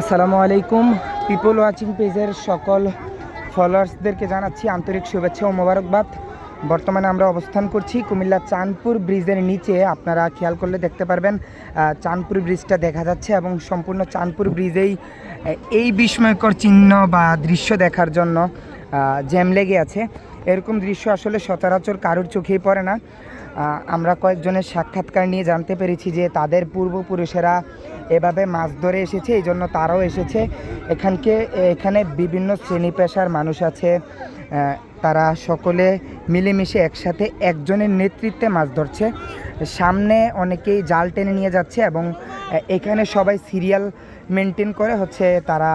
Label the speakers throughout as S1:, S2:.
S1: আসসালামু আলাইকুম। People watching পেজের সকল ফলোয়ার্সদেরকে জানাচ্ছি আন্তরিক শুভেচ্ছা ও মোবারকবাদ। বর্তমানে আমরা অবস্থান করছি কুমিল্লা চাঁদপুর ব্রিজের নিচে। আপনারা খেয়াল করলে দেখতে পারবেন চাঁদপুর ব্রিজটা দেখা যাচ্ছে এবং সম্পূর্ণ চাঁদপুর ব্রিজেই এই বিস্ময়কর চিহ্ন বা দৃশ্য দেখার জন্য জ্যাম লেগে আছে। এরকম দৃশ্য আসলে সচরাচর কারোর চোখেই পড়ে না। আমরা কয়েকজনের সাক্ষাৎকার নিয়ে জানতে পেরেছি যে তাদের পূর্বপুরুষেরা এভাবে মাছ ধরে এসেছে, এই জন্য তারাও এসেছে। এখানকে, এখানে বিভিন্ন শ্রেণি পেশার মানুষ আছে। তারা সকলে মিলেমিশে একসাথে একজনের নেতৃত্বে মাছ ধরছে। সামনে অনেকেই জাল টেনে নিয়ে যাচ্ছে এবং এখানে সবাই সিরিয়াল মেনটেন করে হচ্ছে তারা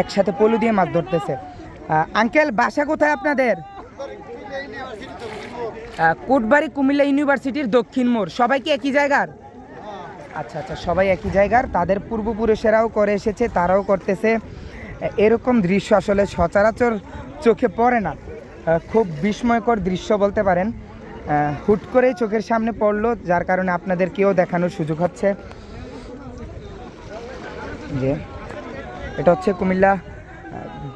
S1: একসাথে পলু দিয়ে মাছ ধরতেছে। আঙ্কেল, বাসা কোথায় আপনাদের? কোটবাড়ি কুমিল্লা ইউনিভার্সিটির দক্ষিণ মোড়। সবাই কি একই জায়গার? আচ্ছা আচ্ছা সবাই একই জায়গার। তাদের পূর্বপুরুষেরাও করে এসেছে, তারাও করতেছে। এরকম দৃশ্য আসলে সচরাচর চোখে পড়ে না। খুব বিস্ময়কর দৃশ্য বলতে পারেন। হুট করেই চোখের সামনে পড়ল, যার কারণে আপনাদেরকেও দেখানোর সুযোগ হচ্ছে। যে, এটা হচ্ছে কুমিল্লা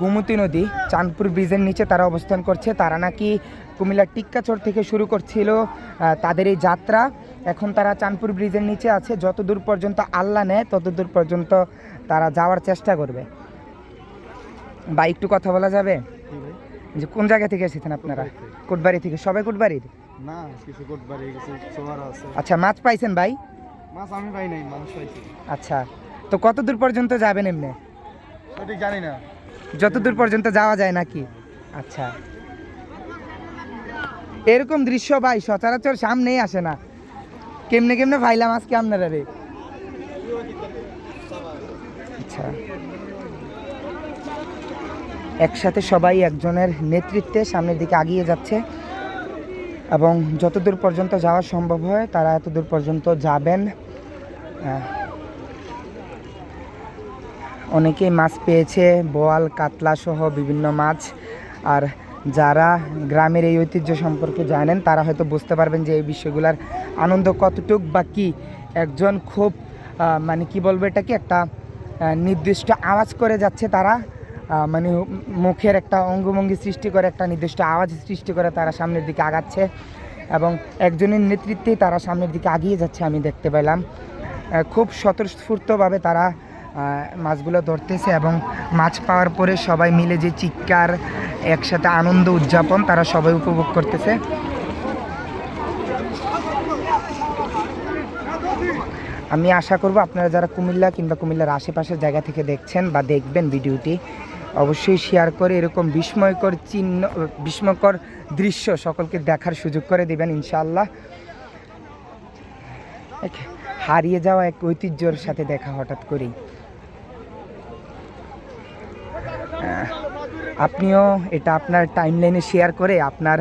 S1: গোমতী নদী চাঁদপুর ব্রিজের নিচে তারা অবস্থান করছে। তারা নাকি কুমিল্লা টিক্কাচর থেকে শুরু করছিল তাদের এই যাত্রা। এখন তারা চাঁদপুর ব্রিজের নিচে আছে। যতদূর পর্যন্ত আল্লাহ নেয় ততদূর পর্যন্ত তারা যাওয়ার চেষ্টা করবে। বা একটু কথা বলা যাবে? যে কোন জায়গা থেকে এসেছেন আপনারা? কোটবাড়ি থেকে। সবাই কোটবাড়ির
S2: না কিছু কোটবাড়ি কিছু
S1: আচ্ছা মাছ পাইছেন ভাই?
S2: মাছ আমি পাই নাই মানুষ পাইছি।
S1: আচ্ছা তো কত দূর পর্যন্ত যাবেন এমনি?
S2: সঠিক জানি না।
S1: যতদূর পর্যন্ত যাওয়া যায় নাকি? আচ্ছা। এরকম দৃশ্য ভাই, সচরাচর সামনেই আসে না। কেমনে কেমনে ফাইলাম আজকে আপনারা রে? আচ্ছা। একসাথে সবাই একজনের নেতৃত্বে সামনের দিকে আগিয়ে যাচ্ছে এবং যতদূর পর্যন্ত যাওয়া সম্ভব হয়, তারা এতদূর পর্যন্ত যাবেন। অনেকেই মাছ পেয়েছে, বোয়াল, কাতলা সহ বিভিন্ন মাছ। আর যারা গ্রামের এই ঐতিহ্য সম্পর্কে জানেন, তারা হয়তো বুঝতে পারবেন যে এই বিষয়গুলোর আনন্দ কতটুক বা কি। একজন খুব মানে কি বলব এটাকে, একটা নির্দিষ্ট আওয়াজ করে যাচ্ছে তারা। মানে মুখের একটা অঙ্গভঙ্গি সৃষ্টি করে, একটা নির্দিষ্ট আওয়াজ সৃষ্টি করে তারা সামনের দিকে আগাচ্ছে। এবং একজনের নেতৃত্বেই তারা সামনের দিকে আগিয়ে যাচ্ছে, আমি দেখতে পেলাম। খুব স্বতঃস্ফূর্তভাবে তারা মাছগুলো ধরতেছে এবং মাছ পাওয়ার পরে সবাই মিলে যে চিৎকার, একসাথে আনন্দ উদযাপন, তারা সবাই উপভোগ করতেছে। আমি আশা করব আপনারা যারা কুমিল্লা কিংবা কুমিল্লার আশেপাশের জায়গা থেকে দেখছেন বা দেখবেন ভিডিওটি, অবশ্যই শেয়ার করে এরকম বিস্ময়কর চিহ্ন, বিস্ময়কর দৃশ্য সকলকে দেখার সুযোগ করে দেবেন ইনশাআল্লাহ। হারিয়ে যাওয়া এক ঐতিহ্যর সাথে দেখা হঠাৎ করেই। আপনিও এটা আপনার টাইমলাইনে শেয়ার করে আপনার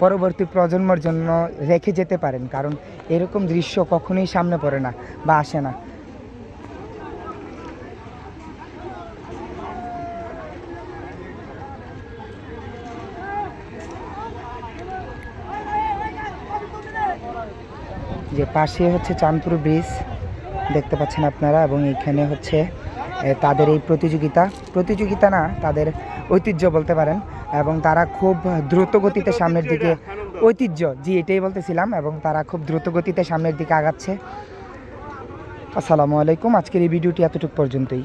S1: পরবর্তী প্রজন্মর জন্য রেখে যেতে পারেন, কারণ এরকম দৃশ্য কখনোই সামনে পড়ে না বা আসে না। যে পাশে হচ্ছে চাঁদপুর ব্রিজ দেখতে পাচ্ছেন আপনারা, এবং এখানে হচ্ছে তাদের এই প্রতিযোগিতা প্রতিযোগিতা না তাদের ঐতিহ্য বলতে পারেন, এবং তারা খুব দ্রুত গতিতে সামনের দিকে, ঐতিহ্য, জি, এটাই বলতেছিলাম, এবং তারা খুব দ্রুত গতিতে সামনের দিকে আগাচ্ছে। আসসালামু আলাইকুম, আজকের এই ভিডিওটি এতটুকু পর্যন্তই।